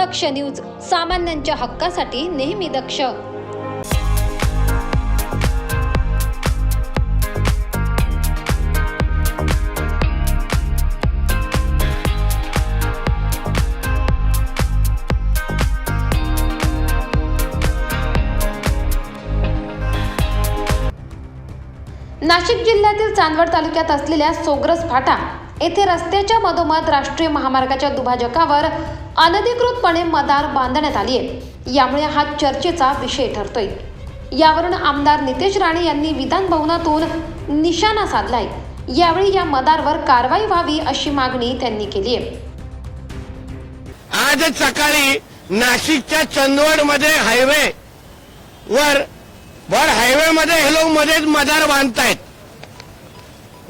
दक्ष news सामान्यांच्या हक्कासाठी नेहमी दक्ष. नाशिक जिल्ह्यातील चांदवड तालुक्यात असलेल्या सोग्रस फाटा येथे रस्त्याच्या मधोमध राष्ट्रीय महामार्गाच्या दुभाजकावर अनधिकृतपणे मदार बांधण्यात आली आहे. यामुळे हा चर्चेचा विषय ठरतोय. यावरून आमदार नितेश राणे यांनी विधान भवनातून निशाणा साधलाय. यावेळी या मदारवर कारवाई व्हावी अशी मागणी त्यांनी केली आहे. आज सकाळी नाशिकच्या चंदवडमध्ये हायवे वर वर हायवे मध्ये हेलो मध्येच मदार बांधतायत.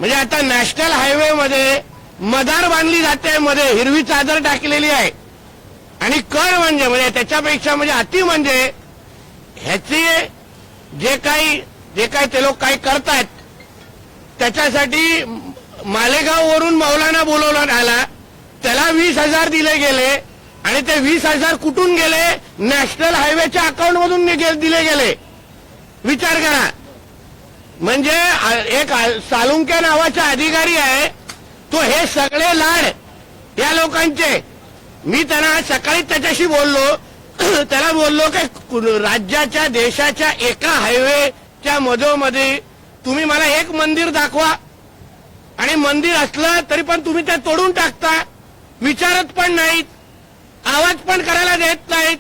म्हणजे आता नॅशनल हायवे मध्ये मदार बांधली जाते मध्ये हिरवी चादर टाकलेली आहे. आणि कर म्हणजे म्हणजे त्याच्यापेक्षा म्हणजे अति म्हणजे ह्याचे जे काही जे काही ते लोक काही करतायत त्याच्यासाठी मालेगाव वरून मौलाना बोलवण्यात आला त्याला वीस हजार दिले गेले आणि ते वीस हजार कुठून गेले? नॅशनल हायवेच्या अकाउंटमधून दिले गेले. विचार करा. म्हणजे एक सालुंके नावाचा अधिकारी आहे. तो हे सगळे लाड या लोकांचे. मी त्यांना सकाळी त्याच्याशी बोललो. त्याला बोललो की राज्याच्या देशाच्या एका हायवेच्या मधोमध्ये तुम्ही मला एक मंदिर दाखवा. आणि मंदिर असलं तरी पण तुम्ही ते तोडून टाकता. विचारत पण नाहीत. आवाज पण करायला देत नाहीत.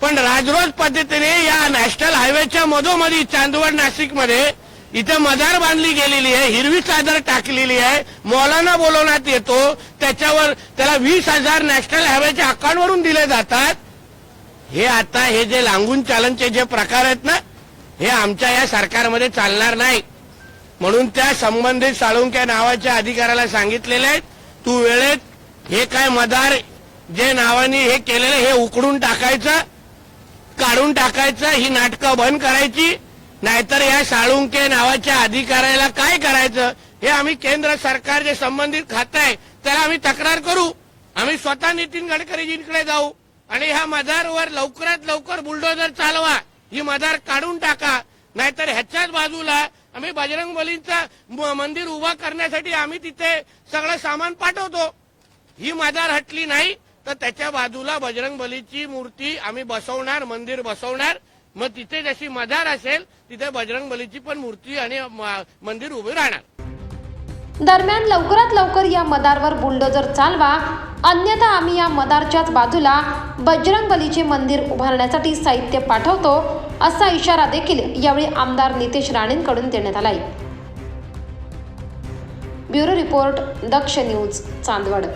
पण राजरोज पद्धतीने या नॅशनल हायवेच्या मधोमधी चांदवड नाशिकमध्ये इथं मदार बांधली गेलेली आहे हिरवी चादर टाकलेली आहे. मौलाना बोलवण्यात येतो त्याच्यावर त्याला वीस हजार नॅशनल हायवेच्या अकाउंटवरून दिले जातात. हे आता हे जे लांगून चालनचे जे प्रकार आहेत ना हे आमच्या या सरकारमध्ये चालणार नाही. म्हणून त्या संबंधित साळुंक्या नावाच्या अधिकाऱ्याला सांगितलेले आहेत तू वेळेत हे काय मदार जे नावाने हे केलेलं हे उकडून टाकायचं काढून टाकायचं ही नाटकं बंद करायची नाहीतर या साळुंके नावाच्या अधिकाऱ्याला काय करायचं? हे आम्ही केंद्र सरकार जे संबंधित खातं आहे. त्याला आम्ही तक्रार करू. आम्ही स्वतः नितीन गडकरीजींकडे जाऊ. आणि ह्या मदारवर लवकरात लवकर बुलडोजर चालवा. ही मदार काढून टाका. नाहीतर ह्याच्याच बाजूला आम्ही बजरंग बलींचा मंदिर उभा करण्यासाठी आम्ही तिथे सगळं सामान पाठवतो. ही मदार हटली नाही तर त्याच्या बाजूला बजरंग बलीची मूर्ती आम्ही बसवणार मंदिर बसवणार. मग तिथे जशी मदार असेल तिथे बजरंग बलीची पण मूर्ती आणि म- मंदिर उभे राहणार. दरम्यान लवकरात लवकर या मदारवर बुलडोजर चालवा. अन्यथा आम्ही या मदारच्याच बाजूला बजरंग बलीचे मंदिर उभारण्यासाठी साहित्य पाठवतो असा इशारा देखील यावेळी आमदार नितेश राणेंकडून देण्यात आलाय. Bureau report Daksh news Chandwad.